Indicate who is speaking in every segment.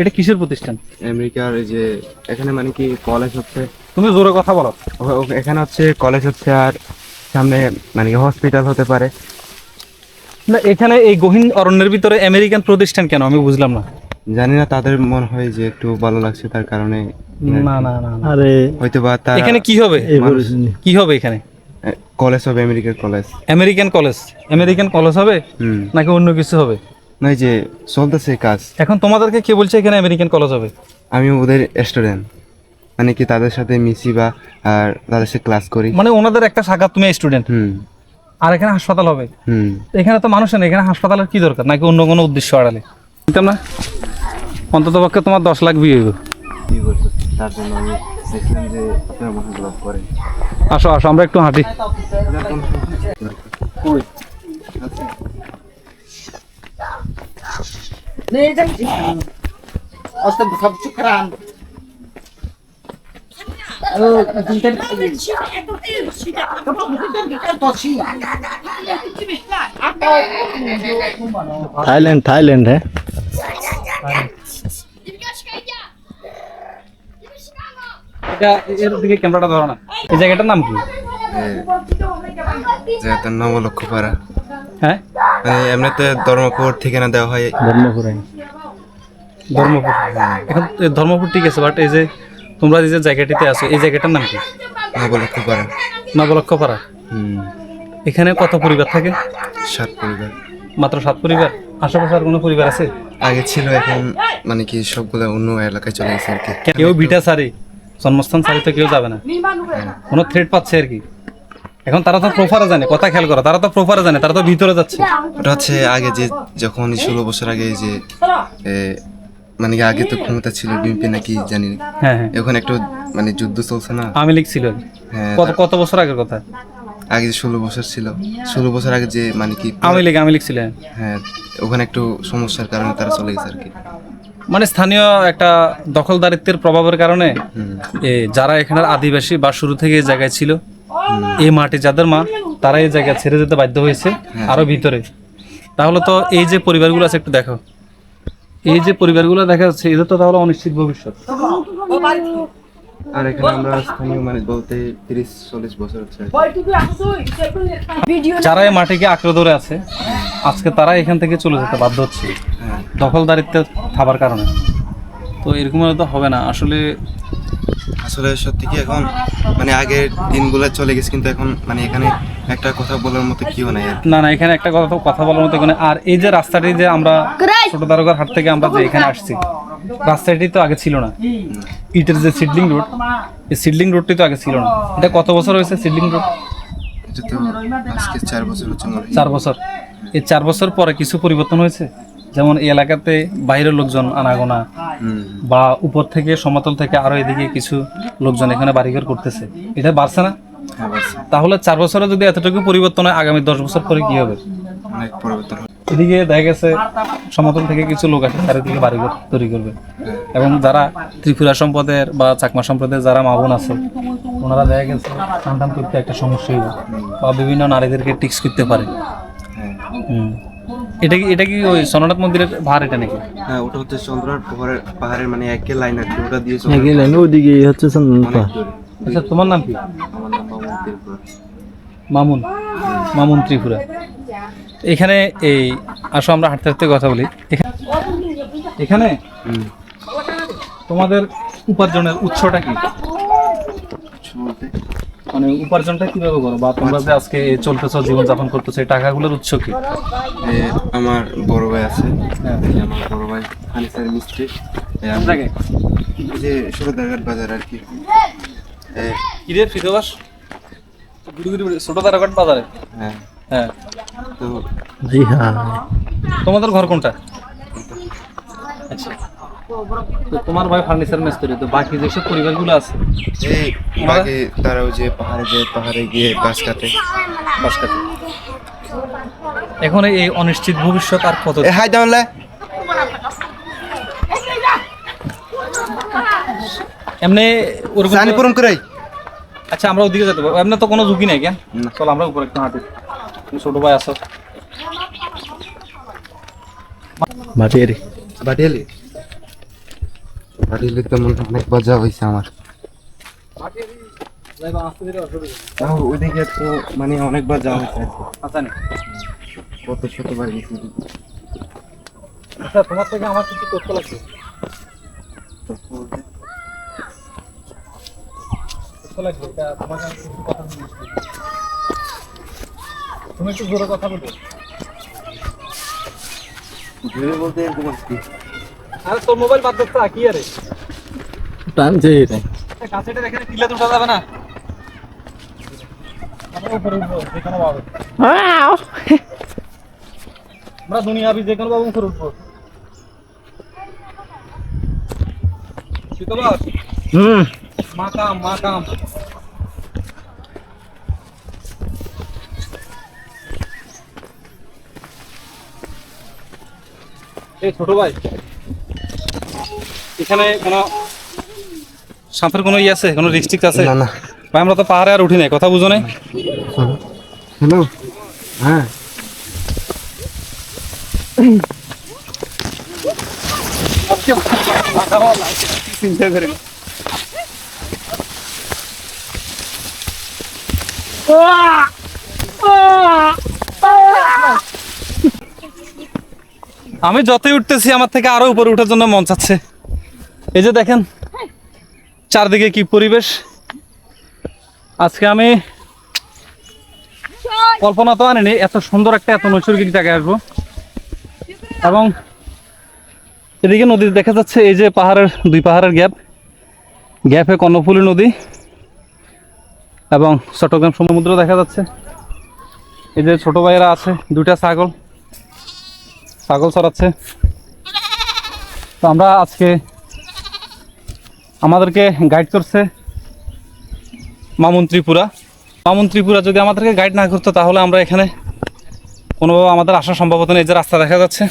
Speaker 1: এটা কিসের প্রতিষ্ঠান?
Speaker 2: আমেরিকার এই যে এখানে মানে কি কলেজ হচ্ছে?
Speaker 1: তুমি জোরে কথা বলো।
Speaker 2: এখানে হচ্ছে কলেজ হচ্ছে আর সামনে মানে কি হসপিটাল হতে পারে।
Speaker 1: না এখানে এই গহীন অরণ্যের ভিতরে আমেরিকান প্রতিষ্ঠান কেন? আমি বুঝলাম না।
Speaker 2: জানি না তাদের মনে হয় যে একটু ভালো লাগছে তার কারণে।
Speaker 1: না না না না।
Speaker 3: আরে
Speaker 2: হয়তো বা তার
Speaker 1: এখানে কি হবে? কি হবে এখানে?
Speaker 2: কলেজ হবে আমেরিকার college
Speaker 1: American college American college হবে?
Speaker 2: হুম।
Speaker 1: নাকি অন্য কিছু হবে?
Speaker 2: না এই যে চলতেছে কাজ।
Speaker 1: এখন তোমাদেরকে কে বলছে এখানে আমেরিকান কলেজ হবে?
Speaker 2: আমি ওদের স্টুডেন্ট মানে কি তাদের সাথে মিশি বা আর তাদের সাথে ক্লাস করি।
Speaker 1: মানে ওনাদের একটা শাখা তুমি স্টুডেন্ট
Speaker 2: হুম।
Speaker 1: আর এখানে হাসপাতাল হবে?
Speaker 2: হুম।
Speaker 1: এখানে তো মানুষ নেই এখানে হাসপাতালের কি দরকার? নাকি অন্য কোনো উদ্দেশ্য আড়ালে? বুঝতাম না? অন্তত পক্ষে তোমার দশ লাখ বিয়ে হইব।
Speaker 2: তার জন্য আমি দেখলাম যে আপনার মতো
Speaker 1: আসো আসো আমরা একটু হাঁটি।
Speaker 3: থাইল্যান্ড থাইল্যান্ড হ্যাঁ।
Speaker 1: এটা এর দিকে ক্যামেরাটা ধরো না। এই জায়গাটার নাম কি?
Speaker 2: যেহেতু নবলক্ষ পাড়া
Speaker 1: হ্যাঁ?
Speaker 2: মানে এমনিতে ধর্মপুর ঠিকানা দেওয়া হয়
Speaker 3: ধর্মপুরে।
Speaker 1: ধর্মপুর। এখন ধর্মপুর ঠিক আছে বাট এই যে তোমরা যে জায়গাটিতে আছো এই জায়গাটার নাম কি?
Speaker 2: নবলক্ষ পাড়া
Speaker 1: নবলক্ষপাড়া।
Speaker 2: হুম।
Speaker 1: এখানে কত পরিবার থাকে?
Speaker 2: সাত পরিবার।
Speaker 1: মাত্র সাত পরিবার? আশেপাশে আর কোনো পরিবার আছে?
Speaker 2: আগে ছিল এখন মানে কি সবগুলো অন্য এলাকায় চলে গেছে আর কি।
Speaker 1: কেউ ভিটা সারি জন্মস্থান সারি তো কেউ যাবে না। কোনো থ্রেট পাচ্ছে আর কি? এখন তারা তো প্রোফারে জানে কথা খেয়াল করো তারা তো প্রোফারে জানে তারা তো ভিতরে যাচ্ছে।
Speaker 2: ওটা হচ্ছে আগে যে যখন ষোলো বছর আগে যে মানে কি আগে তো ক্ষমতা ছিল বিএনপি নাকি জানি না।
Speaker 1: হ্যাঁ হ্যাঁ।
Speaker 2: এখন একটু মানে যুদ্ধ চলছে না?
Speaker 1: আমি লীগ ছিল
Speaker 2: হ্যাঁ
Speaker 1: কত কত বছর আগের কথা?
Speaker 2: আগে যে ষোলো বছর ছিল ষোলো বছর আগে যে মানে কি
Speaker 1: আমি লীগ আমি লীগ ছিলেন
Speaker 2: হ্যাঁ ওখানে একটু সমস্যার কারণে তারা চলে গেছে আর কি।
Speaker 1: মানে স্থানীয় একটা দখলদারিত্বের প্রভাবের কারণে এ যারা এখানের আদিবাসী বা শুরু থেকে এই জায়গায় ছিল এই মাটি যাদের মা তারা এই জায়গা ছেড়ে যেতে বাধ্য হয়েছে আরও ভিতরে। তাহলে তো এই যে পরিবারগুলো আছে একটু দেখো এই যে পরিবারগুলো দেখা যাচ্ছে এদের তো তাহলে অনিশ্চিত ভবিষ্যৎ।
Speaker 2: আর এখানে আমরা স্থানীয় মানে বলতে তিরিশ চল্লিশ বছর হচ্ছে।
Speaker 1: যারা এই মাটিকে আঁকড়ে ধরে আছে আজকে তারা এখান থেকে চলে যেতে বাধ্য হচ্ছে
Speaker 2: হ্যাঁ।
Speaker 1: দখলদারিত্ব থাবার কারণে। তো এরকম হলে তো হবে না। আসলে
Speaker 2: আসলে সত্যি কি এখন মানে আগের দিনগুলো চলে গেছে কিন্তু এখন মানে এখানে একটা কথা বলার মতো কেউ নাই
Speaker 1: না না এখানে একটা কথা তো কথা বলার মতো এখানে আর এই যে রাস্তাটি যে আমরা ছোট দ্বারকার হাট থেকে আমরা যে এখানে আসছি রাস্তাটি তো আগে ছিল না। ইটের যে সিডলিং রোড এই সিডলিং রোডটি তো আগে ছিল না। এটা কত বছর হয়েছে সিডলিং রোড?
Speaker 2: এটা তো আজকে চার বছর হচ্ছে
Speaker 1: চার বছর। এই চার বছর পরে কিছু পরিবর্তন হয়েছে? যেমন এই এলাকাতে বাইরের লোকজন আনাগোনা বা উপর থেকে সমতল থেকে আরও এদিকে কিছু লোকজন এখানে বাড়িঘর করতেছে। এটা বাড়ছে না?
Speaker 2: হ্যাঁ
Speaker 1: তাহলে চার বছরে যদি এতটুকু পরিবর্তন হয় আগামী দশ বছর পরে কি হবে। এদিকে দেখা গেছে সমতল থেকে কিছু লোক আছে চারিদিকে বাড়িঘর তৈরি করবে। এবং যারা ত্রিপুরা সম্পদের বা চাকমা সম্প্রদায়ের যারা মা বোন আছে ওনারা দেখা গেছে সন্তান করতে একটা সমস্যা বা বিভিন্ন নারীদেরকে টিক্স করতে পারে।
Speaker 2: হ্যাঁ।
Speaker 1: হুম। এটা কি এটা কি ওই সোনানাথ মন্দিরের ভার এটা নাকি?
Speaker 2: হ্যাঁ ওটা হচ্ছে চন্দ্রার পাহাড়ের পাহাড়ের মানে একে লাইন আর ওটা দিয়ে
Speaker 3: হ্যাঁ গেলেন ওদিকে হচ্ছে পাহাড়।
Speaker 1: আচ্ছা তোমার নাম কি?
Speaker 2: আমার নাম বাবু ত্রিপুরা।
Speaker 1: মামুন। মামুন ত্রিপুরা। এখানে এই আসো আমরা হাঁটতে হাঁটতে কথা বলি। এখা- এখানে তোমাদের উপার্জনের উৎসটা কি? মানে উপার্জনটা কীভাবে করো? বা তোমরা যে আজকে চলতেছো জীবনযাপন করতেছো এই টাকাগুলোর উৎস কি?
Speaker 2: এ, আমার বড় ভাই আছে।
Speaker 1: হ্যাঁ।
Speaker 2: আমার বড় ভাই ফার্নিচার মিস্ত্রি। এই যে সুরদারঘাট বাজার আর কি। এ,
Speaker 1: কিরে ফিরোবাস গুড়ি গুড়ি গুড়ি, ছোট তারাকাট বাজারে?
Speaker 2: হ্যাঁ।
Speaker 1: হ্যাঁ।
Speaker 2: তো
Speaker 3: জি হ্যাঁ।
Speaker 1: তোমাদের ঘর কোনটা? আচ্ছা। তো তোমার ভাই ফার্নিচার মিস্ত্রি তো বাকি যেসব পরিবারগুলো আছে?
Speaker 2: এই বাকি তারাও যে পাহাড়ে যে পাহাড়ে গিয়ে বাস কাটে।
Speaker 1: বাস কাটে। এখন এই অনিশ্চিত ভবিষ্যৎ আর কত
Speaker 2: এ হাই তাহলে।
Speaker 1: এমনি ওরকম
Speaker 2: জানি পূরণ করে
Speaker 1: আচ্ছা আমরা ওদিকে যেতে পারব। এমনি তো কোনো ঝুঁকি নাই কেন?
Speaker 2: না।
Speaker 1: চল আমরা উপরে একটু হাঁটি। তুমি ছোট ভাই আসো
Speaker 3: মাটির
Speaker 2: বাটিয়ালি হারিলে তো মনে অনেক বাজা হয়েছে আমার। ওইদিকে তো মানে অনেকবার যাওয়া হয়েছে
Speaker 1: আচ্ছা।
Speaker 2: কত গেছি।
Speaker 1: আচ্ছা তোমার থেকে আমার কিছু লাগছে কথা তুমি একটু জোরে কথা বলবে
Speaker 2: ভেবে বলতে এরকম আর
Speaker 1: তোর মোবাইল বাদ কি আরে?
Speaker 3: টানছে এটা।
Speaker 1: কাছেটা এখানে কিলে উঠা যাবে না। আমরা উঠবো
Speaker 3: হুম।
Speaker 1: মাকাম মাকাম। এই ছোট ভাই। এখানে কোনো সাঁতার কোনো ইয়ে আছে? কোনো রিস্ট্রিক্ট আছে?
Speaker 2: না না।
Speaker 1: ভাই আমরা তো পাহাড়ে আর উঠি নাই কথা বুঝো নাই?
Speaker 2: হ্যালো? হ্যাঁ।
Speaker 1: চিন্তা আমি যতই উঠতেছি আমার থেকে আরও উপরে উঠার জন্য মন চাচ্ছে। এই যে দেখেন, চারদিকে কি পরিবেশ? আজকে আমি কল্পনা তো আনিনি, এত সুন্দর একটা, এত নৈসর্গিক জায়গায় আসব। এবং এদিকে নদী দেখা যাচ্ছে, এই যে পাহাড়ের, দুই পাহাড়ের গ্যাপ। গ্যাপে কর্ণফুলী নদী এবং চট্টগ্রাম সমুদ্র দেখা যাচ্ছে। এই যে ছোট ভাইয়েরা আছে, দুইটা ছাগল। ছাগল চড়াচ্ছে। তো আমরা আজকে আমাদেরকে গাইড করছে মামুন ত্রিপুরা। মামুন ত্রিপুরা যদি আমাদেরকে গাইড না করতো, তাহলে আমরা এখানে কোনোভাবে আমাদের আসা সম্ভব হতো না এই যে রাস্তা দেখা যাচ্ছে।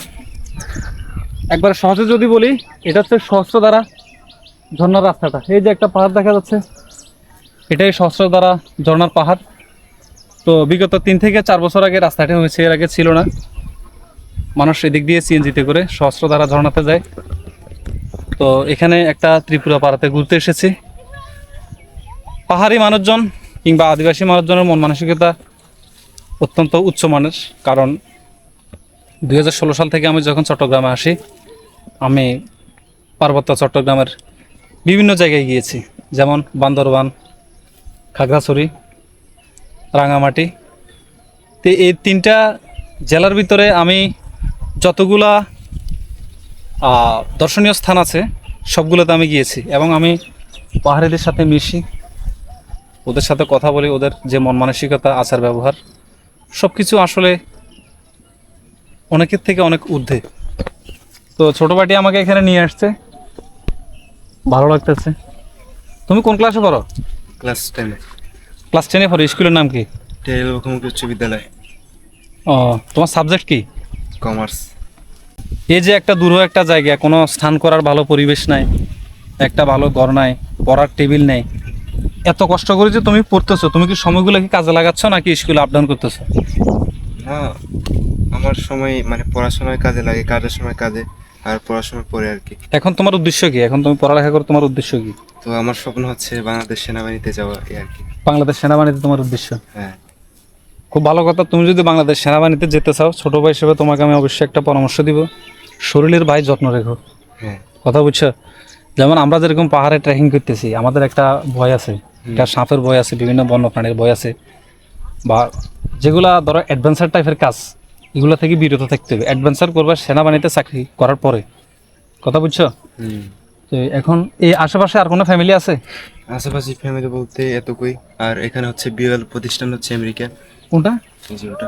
Speaker 1: একবার সহজে যদি বলি, এটা হচ্ছে সহস্র দ্বারা ঝর্ণার রাস্তাটা। এই যে একটা পাহাড় দেখা যাচ্ছে, এটাই সহস্র দ্বারা ঝর্ণার পাহাড়। তো বিগত তিন থেকে চার বছর আগে রাস্তাটি হয়েছে, এর আগে ছিল না। মানুষ এদিক দিয়ে সিএনজিতে করে সহস্র দ্বারা ঝর্ণাতে যায়। তো এখানে একটা ত্রিপুরা পাড়াতে ঘুরতে এসেছি। পাহাড়ি মানুষজন কিংবা আদিবাসী মানুষজনের মন মানসিকতা অত্যন্ত উচ্চ উচ্চমানের কারণ দু হাজার ষোলো সাল থেকে আমি যখন চট্টগ্রামে আসি, আমি পার্বত্য চট্টগ্রামের বিভিন্ন জায়গায় গিয়েছি। যেমন বান্দরবান, খাগড়াছড়ি, রাঙামাটি। তো এই তিনটা জেলার ভিতরে আমি যতগুলা দর্শনীয় স্থান আছে সবগুলোতে আমি গিয়েছি এবং আমি পাহাড়িদের সাথে মিশি। ওদের সাথে কথা বলি ওদের যে মন মানসিকতা আচার ব্যবহার সব কিছু আসলে অনেকের থেকে অনেক ঊর্ধ্বে। তো ছোট বাটি আমাকে এখানে নিয়ে আসছে। ভালো লাগতেছে। তুমি কোন ক্লাসে পড়ো?
Speaker 2: ক্লাস টেনে
Speaker 1: ক্লাস টেনে পড়ো স্কুলের নাম কি?
Speaker 2: টেল উচ্চ বিদ্যালয়।
Speaker 1: ও তোমার সাবজেক্ট কি?
Speaker 2: কমার্স
Speaker 1: এই যে একটা দূর একটা জায়গা কোনো স্থান করার ভালো পরিবেশ নাই একটা ভালো ঘর নাই পড়ার টেবিল নেই। এত কষ্ট করে যে তুমি পড়তেছো তুমি কি সময়গুলো কি কাজে লাগাচ্ছ নাকি স্কুলে আপ ডাউন করতেছো?
Speaker 2: না আমার সময় মানে পড়াশোনার কাজে লাগে কাজের সময় কাজে আর পড়াশোনার পরে আর কি।
Speaker 1: এখন তোমার উদ্দেশ্য কি? এখন তুমি পড়ালেখা করো তোমার উদ্দেশ্য কি?
Speaker 2: তো আমার স্বপ্ন হচ্ছে বাংলাদেশ সেনাবাহিনীতে যাওয়া এই আর কি।
Speaker 1: বাংলাদেশ সেনাবাহিনীতে তোমার উদ্দেশ্য?
Speaker 2: হ্যাঁ।
Speaker 1: খুব ভালো কথা তুমি যদি বাংলাদেশ সেনাবাহিনীতে যেতে চাও ছোট ভাই হিসেবে তোমাকে আমি অবশ্যই একটা পরামর্শ দিব। শরীরের ভাই যত্ন রেখো।
Speaker 2: হ্যাঁ।
Speaker 1: কথা বুঝছ? যেমন আমরা যেরকম পাহাড়ে ট্রেকিং করতেছি আমাদের একটা ভয় আছে একটা সাপের ভয় আছে বিভিন্ন বন্যপ্রাণীর ভয় আছে। বা যেগুলা ধরো অ্যাডভেঞ্চার টাইপের কাজ এগুলো থেকে বিরত থাকতে হবে। অ্যাডভেঞ্চার করবা সেনাবাহিনীতে চাকরি করার পরে। কথা বুঝছ? তো এখন এই আশেপাশে আর কোনো ফ্যামিলি আছে?
Speaker 2: আশেপাশে ফ্যামিলি বলতে এতকুই। আর এখানে হচ্ছে বিএল প্রতিষ্ঠান হচ্ছে আমেরিকা।
Speaker 1: কোনটা?
Speaker 2: যে ওটা।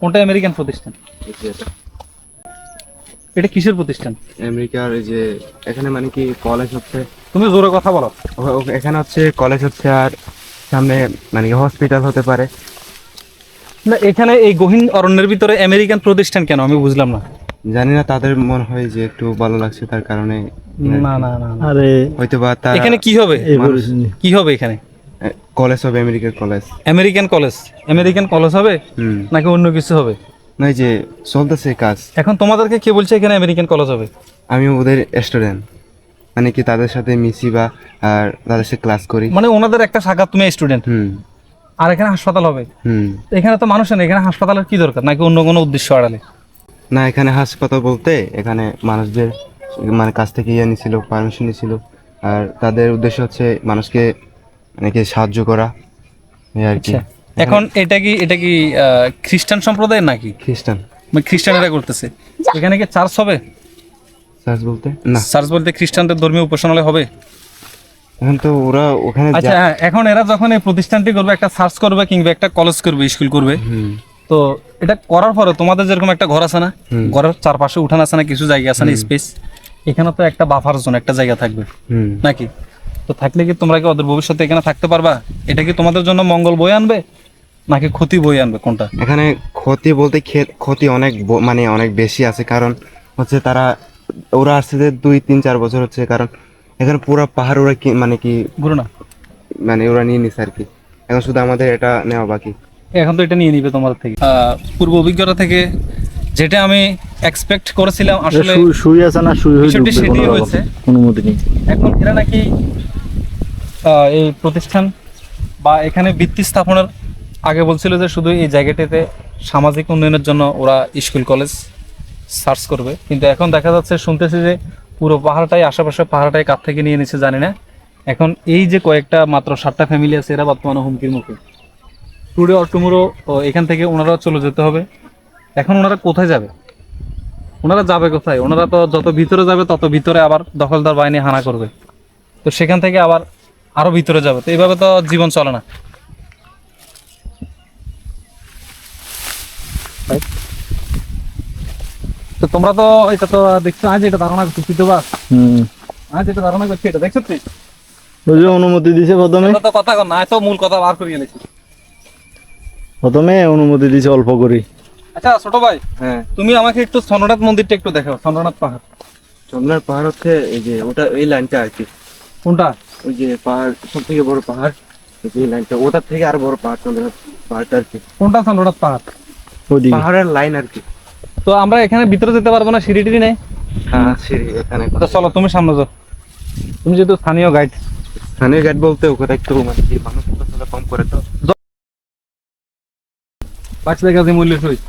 Speaker 1: কোনটা আমেরিকান প্রতিষ্ঠান?
Speaker 2: এটা।
Speaker 1: এটা কিসের প্রতিষ্ঠান?
Speaker 2: আমেরিকার এই যে এখানে মানে কি কলেজ হচ্ছে?
Speaker 1: তুমি জোরে কথা বলো।
Speaker 2: এখানে হচ্ছে কলেজ হচ্ছে আর সামনে মানে হসপিটাল হতে পারে।
Speaker 1: না এখানে এই গহীন অরণ্যের ভিতরে আমেরিকান প্রতিষ্ঠান কেন? আমি বুঝলাম না।
Speaker 2: জানি না তাদের মনে হয় যে একটু ভালো লাগছে তার কারণে
Speaker 1: না না না।
Speaker 3: আরে
Speaker 2: হয়তো বা তার
Speaker 1: এখানে কি হবে? কি হবে এখানে?
Speaker 2: কলেজ হবে আমেরিকার college
Speaker 1: American college American college হবে?
Speaker 2: হুম।
Speaker 1: নাকি অন্য কিছু হবে?
Speaker 2: না যে চলতেছে কাজ।
Speaker 1: এখন তোমাদেরকে কে বলছে এখানে আমেরিকান কলেজ হবে?
Speaker 2: আমি ওদের স্টুডেন্ট মানে কি তাদের সাথে মিশি বা আর তাদের সাথে ক্লাস করি।
Speaker 1: মানে ওনাদের একটা শাখা তুমি স্টুডেন্ট
Speaker 2: হুম।
Speaker 1: আর এখানে হাসপাতাল হবে?
Speaker 2: হুম।
Speaker 1: এখানে তো মানুষ নেই এখানে হাসপাতালের কি দরকার? নাকি অন্য কোনো উদ্দেশ্য আড়ালে?
Speaker 2: না এখানে হাসপাতাল বলতে এখানে মানুষদের মানে কাছ থেকে ইয়ে নিছিল পারমিশন নিছিল। আর তাদের উদ্দেশ্য হচ্ছে মানুষকে মানে কি সাহায্য করা। এই আর কি।
Speaker 1: আচ্ছা। এখন এটা কি এটা কি আহ, খ্রিস্টান সম্প্রদায়ের নাকি?
Speaker 2: খ্রিস্টান।
Speaker 1: মানে খ্রিস্টানেরা করতেছে। এখানে কি চার্চ হবে?
Speaker 2: চার্চ বলতে? না।
Speaker 1: চার্চ বলতে খ্রিস্টানদের ধর্মীয় উপাসনালয় হবে?
Speaker 2: এখন তো ওরা ওখানে
Speaker 1: আচ্ছা হ্যাঁ, এখন এরা যখন এই প্রতিষ্ঠানটি করবে একটা সার্চ করবে কিংবা একটা কলেজ করবে স্কুল করবে তো এটা করার পরে তোমাদের যেরকম একটা ঘর আছে না? ঘরের চারপাশে উঠান আছে না কিছু জায়গা আছে না স্পেস এখানে তো একটা বাফার জোন একটা জায়গা থাকবে।
Speaker 2: হুম।
Speaker 1: নাকি? তো থাকলে কি তোমরা কি ওদের ভবিষ্যতে এখানে থাকতে পারবা? এটা কি তোমাদের জন্য মঙ্গল বই আনবে? নাকি ক্ষতি বই আনবে কোনটা?
Speaker 2: এখানে ক্ষতি বলতে ক্ষতি অনেক মানে অনেক বেশি আছে কারণ হচ্ছে তারা ওরা আসছে যে দুই তিন চার বছর হচ্ছে কারণ এখানে পুরো পাহাড় ওরা কি মানে কি
Speaker 1: গুরু না।
Speaker 2: মানে ওরা নিয়ে নিছে আর কি। এখন শুধু আমাদের এটা নেওয়া বাকি।
Speaker 1: এখন তো এটা নিয়ে নিবে তোমাদের থেকে। আহ, পূর্ব অভিজ্ঞতা থেকে যেটা আমি এক্সপেক্ট করেছিলাম আসলে
Speaker 3: শুই- আছে না শুই হয়ে
Speaker 1: সেটাই
Speaker 3: কোনো
Speaker 1: হয়েছে।
Speaker 3: অনুমতি নেই।
Speaker 1: এখন এরা নাকি আহ, এই প্রতিষ্ঠান বা এখানে ভিত্তি স্থাপনের আগে বলছিল যে শুধু এই জায়গাটিতে সামাজিক উন্নয়নের জন্য ওরা স্কুল, কলেজ সার্চ করবে। কিন্তু এখন দেখা যাচ্ছে, শুনতেছি যে পুরো পাহাড়টাই, আশেপাশে পাহাড়টাই কাপ থেকে নিয়ে নিচ্ছে জানি না। এখন এই যে কয়েকটা মাত্র সাতটা ফ্যামিলি আছে, এরা বর্তমানে হুমকির মুখে। টুডে অর টুমোরো এখান থেকে ওনারাও চলে যেতে হবে। এখন ওনারা কোথায় যাবে? ওনারা যাবে কোথায়? ওনারা তো যত ভিতরে যাবে, তত ভিতরে আবার দখলদার বাহিনী হানা করবে। তো সেখান থেকে আবার আরও ভিতরে যাবে। তো এইভাবে তো জীবন চলে না। তো তোমরা তো এটা তো দেখছ আজ এটা ধারণা করছি তো বা
Speaker 3: হুম।
Speaker 1: আজ এটা ধারণা করছি এটা দেখছ তুই
Speaker 3: ওই যে অনুমতি দিছে প্রথমে।
Speaker 1: তো কথা কর না এত মূল কথা বার করে গেলেছি
Speaker 3: প্রথমে অনুমতি দিছে অল্প করে
Speaker 1: আচ্ছা ছোট ভাই
Speaker 2: হ্যাঁ।
Speaker 1: তুমি আমাকে একটু চন্দ্রনাথ মন্দিরটা একটু দেখাও চন্দ্রনাথ পাহাড়।
Speaker 2: চন্দ্রার পাহাড় হচ্ছে এই যে ওটা এই লাইনটা আর কি।
Speaker 1: কোনটা?
Speaker 2: ওই যে পাহাড় সব থেকে বড় পাহাড় এই যে লাইনটা ওটার থেকে আর বড় পাহাড় চন্দ্রনাথ পাহাড়টা আর কি।
Speaker 1: কোনটা চন্দ্রনাথ পাহাড়?
Speaker 2: পাহাড়ের লাইন আর কি।
Speaker 1: তো আমরা এখানে ভিতরে যেতে পারব না সিঁড়ি টিড়ি নেই?
Speaker 2: হ্যাঁ সিঁড়ি এখানে।
Speaker 1: তো চলো তুমি সামনে যাও। তুমি যেহেতু স্থানীয় গাইড
Speaker 2: স্থানীয় গাইড বলতে ওখানে একটু মানে মানুষ কম করে তো।
Speaker 1: পাঁচ টাকা মূল্য সহিত।